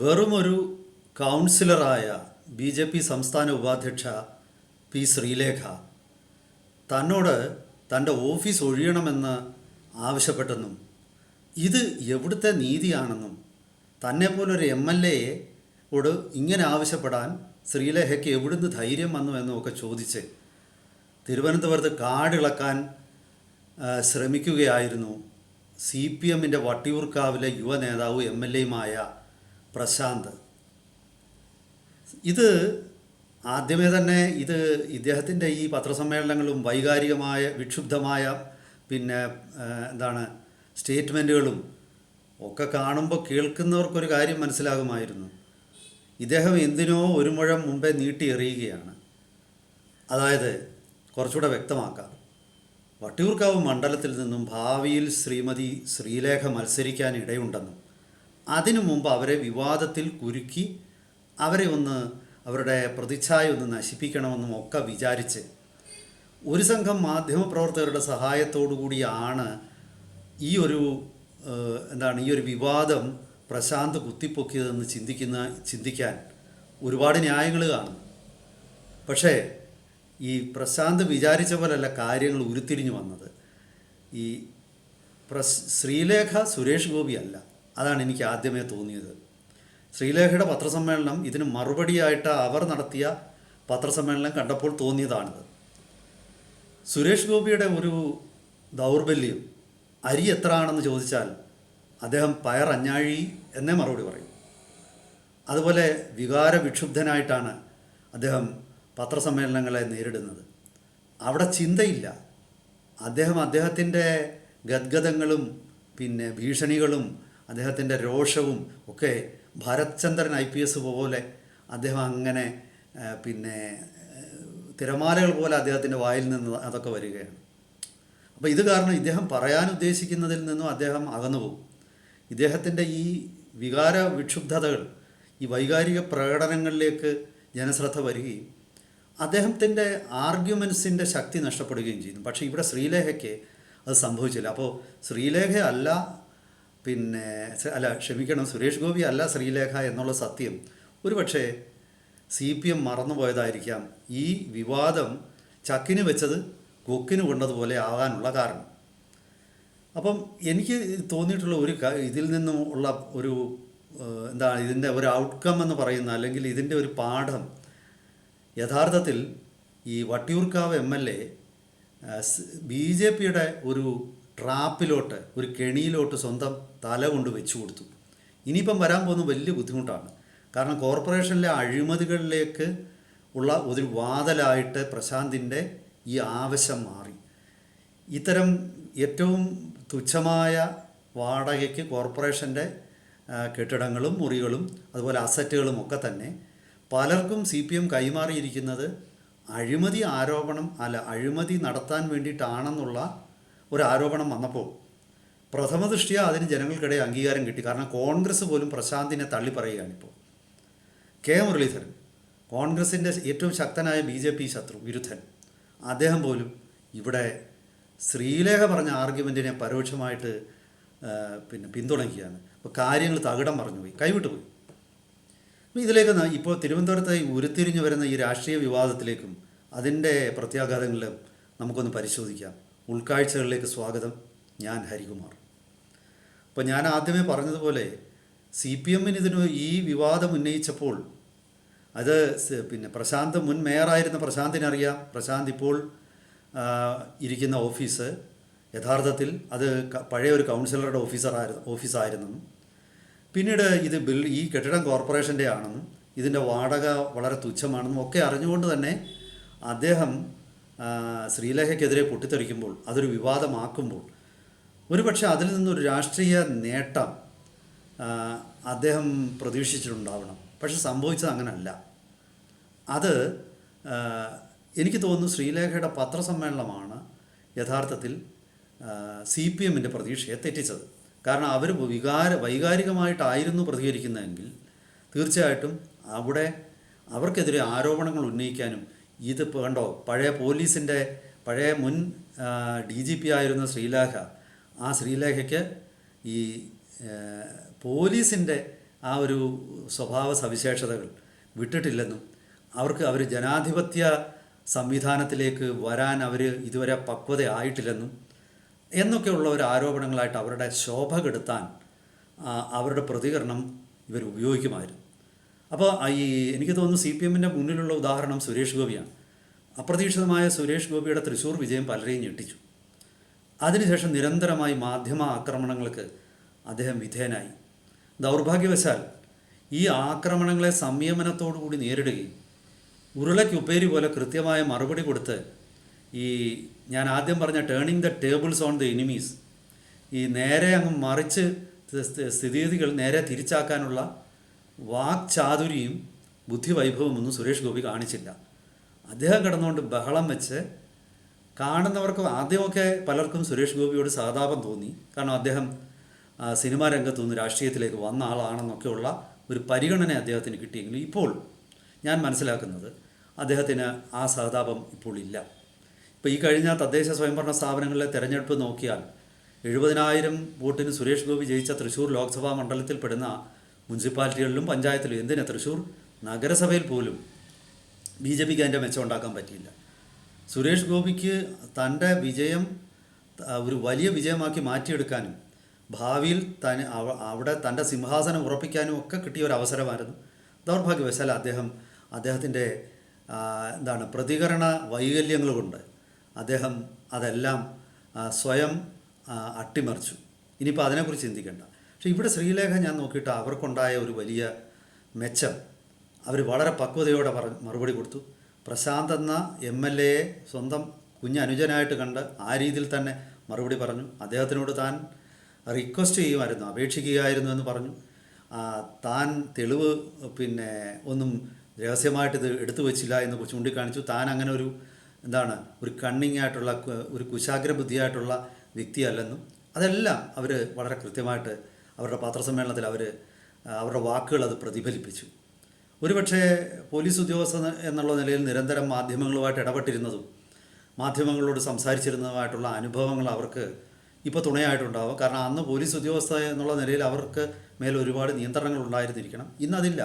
വെറുമൊരു കൗൺസിലറായ B J P സംസ്ഥാന ഉപാധ്യക്ഷ P Sreelekha തന്നോട് തന്റെ ഓഫീസ് ഒഴിയണമെന്ന് ആവശ്യപ്പെട്ടെന്നും ഇത് എവിടുത്തെ നീതിയാണെന്നും തന്നെപ്പോലൊരു എം എൽ എയെ ഓട് ഇങ്ങനെ ആവശ്യപ്പെടാൻ ശ്രീലേഖയ്ക്ക് എവിടുന്ന് ധൈര്യം വന്നു എന്നും ഒക്കെ ചോദിച്ച് തിരുവനന്തപുരത്ത് കാടിളക്കാൻ ശ്രമിക്കുകയായിരുന്നു സി പി എമ്മിന്റെ വട്ടിയൂർക്കാവിലെ യുവ നേതാവ് എം എൽ എയുമായ പ്രശാന്ത്. ഇത് ആദ്യമേ തന്നെ ഇത് ഇദ്ദേഹത്തിന്റെ ഈ പത്രസമ്മേളനങ്ങളും വൈകാരികമായ വിക്ഷുബ്ധമായ പിന്നെ എന്താണ് സ്റ്റേറ്റ്മെന്റുകളും ഒക്കെ കാണുമ്പോൾ കേൾക്കുന്നവർക്കൊരു കാര്യം മനസ്സിലാകുമായിരുന്നു. ഇദ്ദേഹം എന്തിനോ ഒരു മുഴം മുമ്പേ നീട്ടി എറിയുകയാണ്. അതായത് കുറച്ചുകൂടെ വ്യക്തമാക്കാം. വട്ടിയൂർക്കാവ് മണ്ഡലത്തിൽ നിന്നും ഭാവിയിൽ ശ്രീമതി ശ്രീലേഖ മത്സരിക്കാൻ ഇടയുണ്ടെന്നും അതിനു മുമ്പ് അവരെ വിവാദത്തിൽ കുരുക്കി അവരെ ഒന്ന് അവരുടെ പ്രതിച്ഛായ ഒന്ന് നശിപ്പിക്കണമെന്നും ഒക്കെ വിചാരിച്ച് ഒരു സംഘം മാധ്യമപ്രവർത്തകരുടെ സഹായത്തോടു കൂടിയാണ് ഈ ഒരു എന്താണ് ഈ ഒരു വിവാദം പ്രശാന്ത് കുത്തിപ്പൊക്കിയതെന്ന് ചിന്തിക്കുന്ന ചിന്തിക്കാൻ ഒരുപാട് ന്യായങ്ങൾ കാണും. പക്ഷേ ഈ പ്രശാന്ത് വിചാരിച്ച പോലല്ല കാര്യങ്ങൾ ഉരുത്തിരിഞ്ഞു വന്നത്. ഈ പ്രസ് ശ്രീലേഖ സുരേഷ് ഗോപി അല്ല അതാണ് എനിക്ക് ആദ്യമേ തോന്നിയത്. ശ്രീലേഖയുടെ പത്രസമ്മേളനം ഇതിന് മറുപടിയായിട്ട് അവർ നടത്തിയ പത്രസമ്മേളനം കണ്ടപ്പോൾ തോന്നിയതാണിത്. സുരേഷ് ഗോപിയുടെ ഒരു ദൗർബല്യം അരി എത്ര ആണെന്ന് ചോദിച്ചാൽ അദ്ദേഹം പയർ അഞ്ഞാഴി എന്നേ മറുപടി പറയും. അതുപോലെ വികാര വിക്ഷുബ്ധനായിട്ടാണ് അദ്ദേഹം പത്രസമ്മേളനങ്ങളെ നേരിടുന്നത്. അവിടെ ചിന്തയില്ല. അദ്ദേഹം അദ്ദേഹത്തിന്റെ ഗദ്ഗതങ്ങളും പിന്നെ ഭീഷണികളും അദ്ദേഹത്തിന്റെ രോഷവും ഒക്കെ Bharat Chandran I P S പോലെ അദ്ദേഹം അങ്ങനെ പിന്നെ തിരമാലകൾ പോലെ അദ്ദേഹത്തിന്റെ വായിൽ നിന്ന് അതൊക്കെ വരികയാണ്. അപ്പോൾ ഇത് കാരണം ഇദ്ദേഹം പറയാൻ ഉദ്ദേശിക്കുന്നതിൽ നിന്നും അദ്ദേഹം അകന്നു പോകും ഇദ്ദേഹത്തിന്റെ ഈ വികാര വിക്ഷുബ്ധതകൾ ഈ വൈകാരിക പ്രകടനങ്ങളിലേക്ക് ജനശ്രദ്ധ വരികയും അദ്ദേഹത്തിന്റെ ആർഗ്യുമെൻസിന്റെ ശക്തി നഷ്ടപ്പെടുകയും ചെയ്യുന്നു. പക്ഷേ ഇവിടെ ശ്രീലേഖയ്ക്ക് അത് സംഭവിച്ചില്ല. അപ്പോൾ ശ്രീലേഖ അല്ല പിന്നെ അല്ല ക്ഷമിക്കണം സുരേഷ് ഗോപി അല്ല ശ്രീലേഖ എന്നുള്ള സത്യം. ഒരുപക്ഷെ സി പി എം മറന്നുപോയതായിരിക്കാം ഈ വിവാദം ചക്കിന് വെച്ചത് കൊക്കിന് കൊണ്ടതുപോലെ ആകാനുള്ള കാരണം. അപ്പം എനിക്ക് തോന്നിയിട്ടുള്ള ഒരു ഇതിൽ നിന്നും ഉള്ള ഒരു എന്താ എന്താണ് ഇതിന്റെ ഒരു ഔട്ട്കം എന്ന് പറയുന്ന അല്ലെങ്കിൽ ഇതിന്റെ ഒരു പാഠം യഥാർത്ഥത്തിൽ ഈ Vattiyoorkavu M L A B J പിയുടെ ഒരു ട്രാപ്പിലോട്ട് ഒരു കെണിയിലോട്ട് സ്വന്തം തല കൊണ്ട് വെച്ചു കൊടുത്തു. ഇനിയിപ്പം വരാൻ പോകുന്ന വലിയ ബുദ്ധിമുട്ടാണ്. കാരണം കോർപ്പറേഷനിലെ അഴിമതികളിലേക്ക് ഉള്ള ഒരു വാതലായിട്ട് പ്രശാന്തിന്റെ ഈ ആവശ്യം മാറി. ഇത്തരം ഏറ്റവും തുച്ഛമായ വാടകയ്ക്ക് കോർപ്പറേഷന്റെ കെട്ടിടങ്ങളും മുറികളും അതുപോലെ അസറ്റുകളും ഒക്കെ തന്നെ പലർക്കും സി പി എം കൈമാറിയിരിക്കുന്നത് അഴിമതി ആരോപണം അല്ല അഴിമതി നടത്താൻ വേണ്ടിയിട്ടാണെന്നുള്ള ഒരു ആരോപണം വന്നപ്പോൾ പ്രഥമ ദൃഷ്ടിയ അതിന് ജനങ്ങൾക്കിടയിൽ അംഗീകാരം കിട്ടി. കാരണം കോൺഗ്രസ് പോലും പ്രശാന്തിനെ തള്ളി പറയുകയാണിപ്പോൾ കെ മുരളീധരൻ കോൺഗ്രസിന്റെ ഏറ്റവും ശക്തനായ ബി ജെ പി ശത്രു വിരുദ്ധൻ അദ്ദേഹം പോലും ഇവിടെ ശ്രീലേഖ പറഞ്ഞ ആർഗ്യുമെന്റിനെ പരോക്ഷമായിട്ട് പിന്നെ പിന്തുണയ്ക്കുകയാണ്. അപ്പോൾ കാര്യങ്ങൾ തകിടം പറഞ്ഞു പോയി കൈവിട്ടു പോയി അപ്പോൾ ഇതിലേക്ക് ഇപ്പോൾ തിരുവനന്തപുരത്ത് ഉരുത്തിരിഞ്ഞു വരുന്ന ഈ രാഷ്ട്രീയ വിവാദത്തിലേക്കും അതിന്റെ പ്രത്യാഘാതങ്ങളിലും നമുക്കൊന്ന് പരിശോധിക്കാം. ഉൾക്കാഴ്ചകളിലേക്ക് സ്വാഗതം. ഞാൻ ഹരികുമാർ. അപ്പോൾ ഞാൻ ആദ്യമേ പറഞ്ഞതുപോലെ സി പി എമ്മിന് ഇതിന് ഈ വിവാദം ഉന്നയിച്ചപ്പോൾ അത് പിന്നെ പ്രശാന്ത് മുൻ മേയറായിരുന്ന പ്രശാന്തിനറിയാം പ്രശാന്ത് ഇപ്പോൾ ഇരിക്കുന്ന ഓഫീസ്. യഥാർത്ഥത്തിൽ അത് പഴയ ഒരു കൗൺസിലറുടെ ഓഫീസറായിരുന്നു ഓഫീസായിരുന്നെന്നും പിന്നീട് ഇത് ബിൽ ഈ കെട്ടിടം കോർപ്പറേഷന്റെ ആണെന്നും ഇതിന്റെ വാടക വളരെ തുച്ഛമാണെന്നും ഒക്കെ അറിഞ്ഞുകൊണ്ട് തന്നെ അദ്ദേഹം ശ്രീലേഖയ്ക്കെതിരെ പൊട്ടിത്തെറിക്കുമ്പോൾ അതൊരു വിവാദമാക്കുമ്പോൾ ഒരുപക്ഷെ അതിൽ നിന്നൊരു രാഷ്ട്രീയ നേട്ടം അദ്ദേഹം പ്രതീക്ഷിച്ചിട്ടുണ്ടാവണം. പക്ഷെ സംഭവിച്ചത് അങ്ങനല്ല. അത് എനിക്ക് തോന്നുന്നു ശ്രീലേഖയുടെ പത്രസമ്മേളനമാണ് യഥാർത്ഥത്തിൽ സി പി എമ്മിന്റെ പ്രതീക്ഷയെ തെറ്റിച്ചത്. കാരണം അവർ വികാര വൈകാരികമായിട്ടായിരുന്നു പ്രതികരിക്കുന്നതെങ്കിൽ തീർച്ചയായിട്ടും അവിടെ അവർക്കെതിരെ ആരോപണങ്ങൾ ഉന്നയിക്കാനും ഇതിപ്പോൾ കണ്ടോ? പഴയ പോലീസിന്റെ പഴയ മുൻ ഡി ജി പി ആയിരുന്ന ശ്രീലേഖ. ആ ശ്രീലേഖയ്ക്ക് ഈ പോലീസിന്റെ ആ ഒരു സ്വഭാവ സവിശേഷതകൾ വിട്ടിട്ടില്ലെന്നും അവർക്ക് അവർ ജനാധിപത്യ സംവിധാനത്തിലേക്ക് വരാൻ അവർ ഇതുവരെ പക്വത ആയിട്ടില്ലെന്നും എന്നൊക്കെയുള്ള ഒരു ആരോപണങ്ങളായിട്ട് അവരുടെ ശോഭ കെടുത്താൻ അവരുടെ പ്രതികരണം ഇവർ ഉപയോഗിക്കുമായിരുന്നു. അപ്പോൾ ഈ എനിക്ക് തോന്നുന്നു സി പി എമ്മിന്റെ മുന്നിലുള്ള ഉദാഹരണം സുരേഷ് ഗോപിയാണ്. അപ്രതീക്ഷിതമായ സുരേഷ് ഗോപിയുടെ തൃശ്ശൂർ വിജയം പലരെയും ഞെട്ടിച്ചു. അതിനുശേഷം നിരന്തരമായി മാധ്യമ ആക്രമണങ്ങൾക്ക് അദ്ദേഹം വിധേയനായി. ദൗർഭാഗ്യവശാൽ ഈ ആക്രമണങ്ങളെ സംയമനത്തോടു കൂടി നേരിടുകയും ഉരുളയ്ക്കുപ്പേരി പോലെ കൃത്യമായ മറുപടി കൊടുത്ത് ഈ ഞാൻ ആദ്യം പറഞ്ഞ turning the tables on the enemies ഈ നേരെ അങ്ങ് മറിച്ച് സ്ഥ- സ്ഥ- സ്ഥിതിഗതികൾ നേരെ തിരിച്ചാക്കാനുള്ള വാക്ചാതുരിയും ബുദ്ധിവൈഭവമൊന്നും സുരേഷ് ഗോപി കാണിച്ചില്ല. അദ്ദേഹം കിടന്നുകൊണ്ട് ബഹളം വെച്ച് കാണുന്നവർക്ക് ആദ്യമൊക്കെ പലർക്കും സുരേഷ് ഗോപിയോട് സഹതാപം തോന്നി. കാരണം അദ്ദേഹം സിനിമാ രംഗത്തു നിന്ന് രാഷ്ട്രീയത്തിലേക്ക് വന്ന ആളാണെന്നൊക്കെയുള്ള ഒരു പരിഗണന അദ്ദേഹത്തിന് കിട്ടിയെങ്കിലും ഇപ്പോൾ ഞാൻ മനസ്സിലാക്കുന്നത് അദ്ദേഹത്തിന് ആ സഹതാപം ഇപ്പോൾ ഇല്ല. ഇപ്പോൾ ഈ കഴിഞ്ഞ തദ്ദേശ സ്വയംഭരണ സ്ഥാപനങ്ങളിലെ തെരഞ്ഞെടുപ്പ് നോക്കിയാൽ എഴുപതിനായിരം വോട്ടിന് സുരേഷ് ഗോപി ജയിച്ച തൃശ്ശൂർ ലോക്സഭാ മണ്ഡലത്തിൽപ്പെടുന്ന മുനിസിപ്പാലിറ്റികളിലും പഞ്ചായത്തിലും എന്തിനാ തൃശ്ശൂർ നഗരസഭയിൽ പോലും ബി ജെ പിക്ക് അതിന്റെ മെച്ചം ഉണ്ടാക്കാൻ പറ്റിയില്ല. സുരേഷ് ഗോപിക്ക് തന്റെ വിജയം ഒരു വലിയ വിജയമാക്കി മാറ്റിയെടുക്കാനും ഭാവിയിൽ തന് അവിടെ തന്റെ സിംഹാസനം ഉറപ്പിക്കാനും ഒക്കെ കിട്ടിയ ഒരു അവസരമായിരുന്നു. ദൗർഭാഗ്യവശാൽ അദ്ദേഹം അദ്ദേഹത്തിന്റെ എന്താണ് പ്രതികരണ വൈകല്യങ്ങൾ കൊണ്ട് അദ്ദേഹം അതെല്ലാം സ്വയം അട്ടിമറിച്ചു. ഇനിയിപ്പോൾ അതിനെക്കുറിച്ച് ചിന്തിക്കേണ്ട. പക്ഷേ ഇവിടെ ശ്രീലേഖ ഞാൻ നോക്കിയിട്ട് അവർക്കുണ്ടായ ഒരു വലിയ മെച്ചം. അവർ വളരെ പക്വതയോടെ പറ മറുപടി കൊടുത്തു. പ്രശാന്ത് എന്ന എം എൽ എയെ സ്വന്തം കുഞ്ഞനുജനായിട്ട് കണ്ട് ആ രീതിയിൽ തന്നെ മറുപടി പറഞ്ഞു. അദ്ദേഹത്തിനോട് താൻ റിക്വസ്റ്റ് ചെയ്യുമായിരുന്നു അപേക്ഷിക്കുകയായിരുന്നു എന്ന് പറഞ്ഞു. താൻ തെളിവ് പിന്നെ ഒന്നും രഹസ്യമായിട്ട് ഇത് എടുത്തു വച്ചില്ല എന്ന് ചൂണ്ടിക്കാണിച്ചു. താൻ അങ്ങനെ ഒരു എന്താണ് ഒരു കണ്ണിങ് ആയിട്ടുള്ള ഒരു കുശാഗ്ര ബുദ്ധിയായിട്ടുള്ള വ്യക്തിയല്ലെന്നും അതെല്ലാം അവർ വളരെ കൃത്യമായിട്ട് അവരുടെ പത്രസമ്മേളനത്തിൽ അവർ അവരുടെ വാക്കുകൾ അത് പ്രതിഫലിപ്പിച്ചു. ഒരുപക്ഷേ പോലീസ് ഉദ്യോഗസ്ഥ എന്നുള്ള നിലയിൽ നിരന്തരം മാധ്യമങ്ങളുമായിട്ട് ഇടപെട്ടിരുന്നതും മാധ്യമങ്ങളോട് സംസാരിച്ചിരുന്നതുമായിട്ടുള്ള അനുഭവങ്ങൾ അവർക്ക് ഇപ്പോൾ തുണയായിട്ടുണ്ടാവും. കാരണം അന്ന് പോലീസ് ഉദ്യോഗസ്ഥ എന്നുള്ള നിലയിൽ അവർക്ക് മേൽ ഒരുപാട് നിയന്ത്രണങ്ങൾ ഉണ്ടായിരുന്നിരിക്കണം. ഇന്നതില്ല.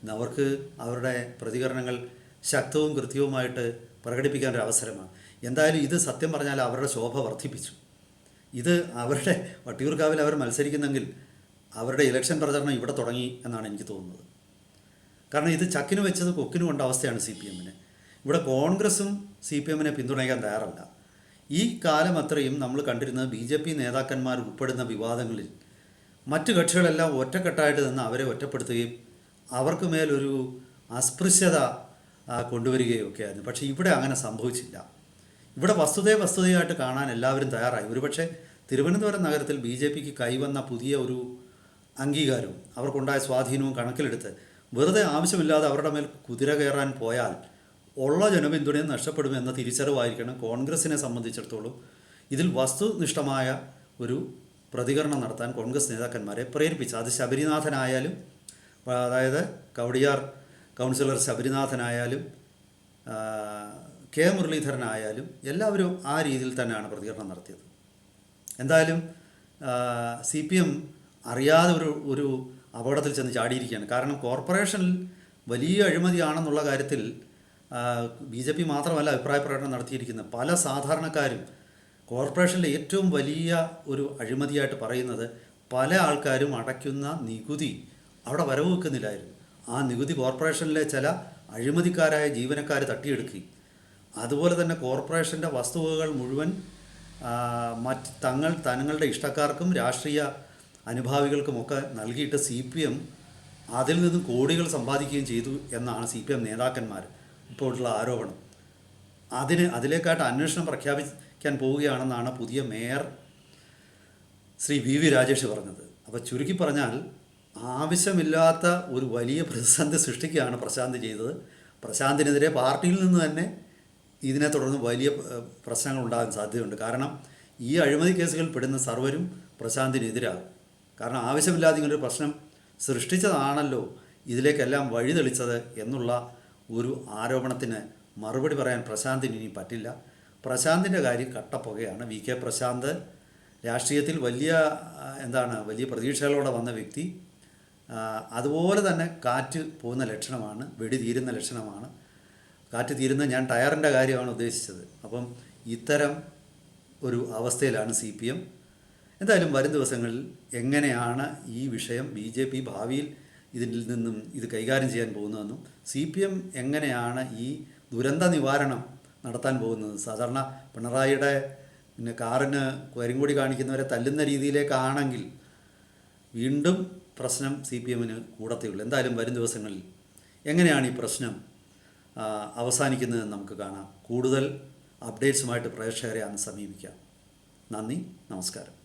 ഇന്ന് അവർക്ക് അവരുടെ പ്രതികരണങ്ങൾ ശക്തവും കൃത്യവുമായിട്ട് പ്രകടിപ്പിക്കാൻ ഒരു അവസരമാണ്. എന്തായാലും ഇത് സത്യം പറഞ്ഞാൽ അവരുടെ ശോഭ വർദ്ധിപ്പിച്ചു. ഇത് അവരുടെ വട്ടിയൂർക്കാവിൽ അവർ മത്സരിക്കുന്നെങ്കിൽ അവരുടെ ഇലക്ഷൻ പ്രചരണം ഇവിടെ തുടങ്ങി എന്നാണ് എനിക്ക് തോന്നുന്നത്. കാരണം ഇത് ചക്കിന് വെച്ചത് കൊക്കിന് കൊണ്ട അവസ്ഥയാണ് സി പി എമ്മിന് ഇവിടെ കോൺഗ്രസും സി പി എമ്മിനെ പിന്തുണയ്ക്കാൻ തയ്യാറല്ല. ഈ കാലം അത്രയും നമ്മൾ കണ്ടിരുന്നത് ബി ജെ പി നേതാക്കന്മാർ ഉൾപ്പെടുന്ന വിവാദങ്ങളിൽ മറ്റു കക്ഷികളെല്ലാം ഒറ്റക്കെട്ടായിട്ട് നിന്ന് അവരെ ഒറ്റപ്പെടുത്തുകയും അവർക്ക് മേലൊരു അസ്പൃശ്യത കൊണ്ടുവരികയും ഒക്കെ ആയിരുന്നു പക്ഷേ ഇവിടെ അങ്ങനെ സംഭവിച്ചില്ല. ഇവിടെ വസ്തുതയെ വസ്തുതയായിട്ട് കാണാൻ എല്ലാവരും തയ്യാറായി. ഒരുപക്ഷെ തിരുവനന്തപുരം നഗരത്തിൽ ബി ജെ പിക്ക് കൈവന്ന പുതിയ ഒരു അംഗീകാരവും അവർക്കുണ്ടായ സ്വാധീനവും കണക്കിലെടുത്ത് വെറുതെ ആവശ്യമില്ലാതെ അവരുടെ മേൽ കുതിര കയറാൻ പോയാൽ ഉള്ള ജനപിന്തുണയും നഷ്ടപ്പെടുമെന്ന തിരിച്ചറിവായിരിക്കണം കോൺഗ്രസിനെ സംബന്ധിച്ചിടത്തോളം. ഇതിൽ വസ്തുനിഷ്ഠമായ ഒരു പ്രതികരണം നടത്താൻ കോൺഗ്രസ് നേതാക്കന്മാരെ പ്രേരിപ്പിച്ചു. അത് ശബരിനാഥനായാലും അതായത് കവടിയാർ കൗൺസിലർ ശബരിനാഥനായാലും കെ മുരളീധരനായാലും എല്ലാവരും ആ രീതിയിൽ തന്നെയാണ് പ്രതികരണം നടത്തിയത്. എന്തായാലും സി പി എം അറിയാതെ ഒരു ഒരു അപകടത്തിൽ ചെന്ന് ചാടിയിരിക്കുകയാണ്. കാരണം കോർപ്പറേഷനിൽ വലിയ അഴിമതിയാണെന്നുള്ള കാര്യത്തിൽ ബി ജെ പി മാത്രമല്ല അഭിപ്രായ പ്രകടനം നടത്തിയിരിക്കുന്നത്. പല സാധാരണക്കാരും കോർപ്പറേഷനിലെ ഏറ്റവും വലിയ ഒരു അഴിമതിയായിട്ട് പറയുന്നത് പല ആൾക്കാരും അടയ്ക്കുന്ന നികുതി അവിടെ വരവ് വെക്കുന്നില്ലായിരുന്നു. ആ നികുതി കോർപ്പറേഷനിലെ ചില അഴിമതിക്കാരായ ജീവനക്കാർ തട്ടിയെടുക്കുകയും അതുപോലെ തന്നെ കോർപ്പറേഷന്റെ വസ്തുവകകൾ മുഴുവൻ മറ്റ് തങ്ങൾ തങ്ങളുടെ ഇഷ്ടക്കാർക്കും രാഷ്ട്രീയ അനുഭാവികൾക്കുമൊക്കെ നൽകിയിട്ട് സി പി എം അതിൽ നിന്നും കോടികൾ സമ്പാദിക്കുകയും ചെയ്തു എന്നാണ് സി പി എം നേതാക്കന്മാർ ഇപ്പോഴുള്ള ആരോപണം. അതിന് അതിലേക്കായിട്ട് അന്വേഷണം പ്രഖ്യാപിക്കാൻ പോവുകയാണെന്നാണ് പുതിയ mayor Shri V V Rajesh പറഞ്ഞത്. അപ്പോൾ ചുരുക്കി പറഞ്ഞാൽ ആവശ്യമില്ലാത്ത ഒരു വലിയ പ്രതിസന്ധി സൃഷ്ടിക്കുകയാണ് പ്രശാന്ത് ചെയ്തത്. പ്രശാന്തിനെതിരെ പാർട്ടിയിൽ നിന്ന് തന്നെ ഇതിനെ തുടർന്ന് വലിയ പ്രശ്നങ്ങൾ ഉണ്ടാകാൻ സാധ്യതയുണ്ട്. കാരണം ഈ അഴിമതി കേസുകളിൽ പെടുന്ന സർവരും പ്രശാന്തിനെതിരാകും. കാരണം ആവശ്യമില്ലാതെ ഇങ്ങനൊരു പ്രശ്നം സൃഷ്ടിച്ചതാണല്ലോ. ഇതിലേക്കെല്ലാം വഴിതെളിച്ചത് എന്നുള്ള ഒരു ആരോപണത്തിന് മറുപടി പറയാൻ പ്രശാന്തിന് ഇനി പറ്റില്ല. പ്രശാന്തിന്റെ കാര്യം കട്ടപ്പുകയാണ്. വി കെ പ്രശാന്ത് രാഷ്ട്രീയത്തിൽ വലിയ എന്താണ് വലിയ പ്രതീക്ഷകളോടെ വന്ന വ്യക്തി. അതുപോലെ തന്നെ കാറ്റ് പോകുന്ന ലക്ഷണമാണ് വെടി തീരുന്ന ലക്ഷണമാണ്. കാറ്റ് തീരുന്ന ഞാൻ ടയറിന്റെ കാര്യമാണ് ഉദ്ദേശിച്ചത്. അപ്പം ഇത്തരം ഒരു അവസ്ഥയിലാണ് സി പി എം. എന്തായാലും വരും ദിവസങ്ങളിൽ എങ്ങനെയാണ് ഈ വിഷയം ബി ജെ പി ഭാവിയിൽ ഇതിൽ നിന്നും ഇത് കൈകാര്യം ചെയ്യാൻ പോകുന്നതെന്നും സി പി എം എങ്ങനെയാണ് ഈ ദുരന്ത നിവാരണം നടത്താൻ പോകുന്നത്? സാധാരണ പിണറായിയുടെ പിന്നെ കാറിന് കരിങ്കൊടി കാണിക്കുന്നവരെ തല്ലുന്ന രീതിയിലേക്കാണെങ്കിൽ വീണ്ടും പ്രശ്നം സി പി എമ്മിന് കൂടത്തേയുള്ളൂ എന്തായാലും വരും ദിവസങ്ങളിൽ എങ്ങനെയാണ് ഈ പ്രശ്നം അവസാനിക്കുന്നതെന്ന് നമുക്ക് കാണാം. കൂടുതൽ അപ്ഡേറ്റ്സുമായിട്ട് പ്രേക്ഷകരെ അന്ന് സമീപിക്കാം. നന്ദി നമസ്കാരം.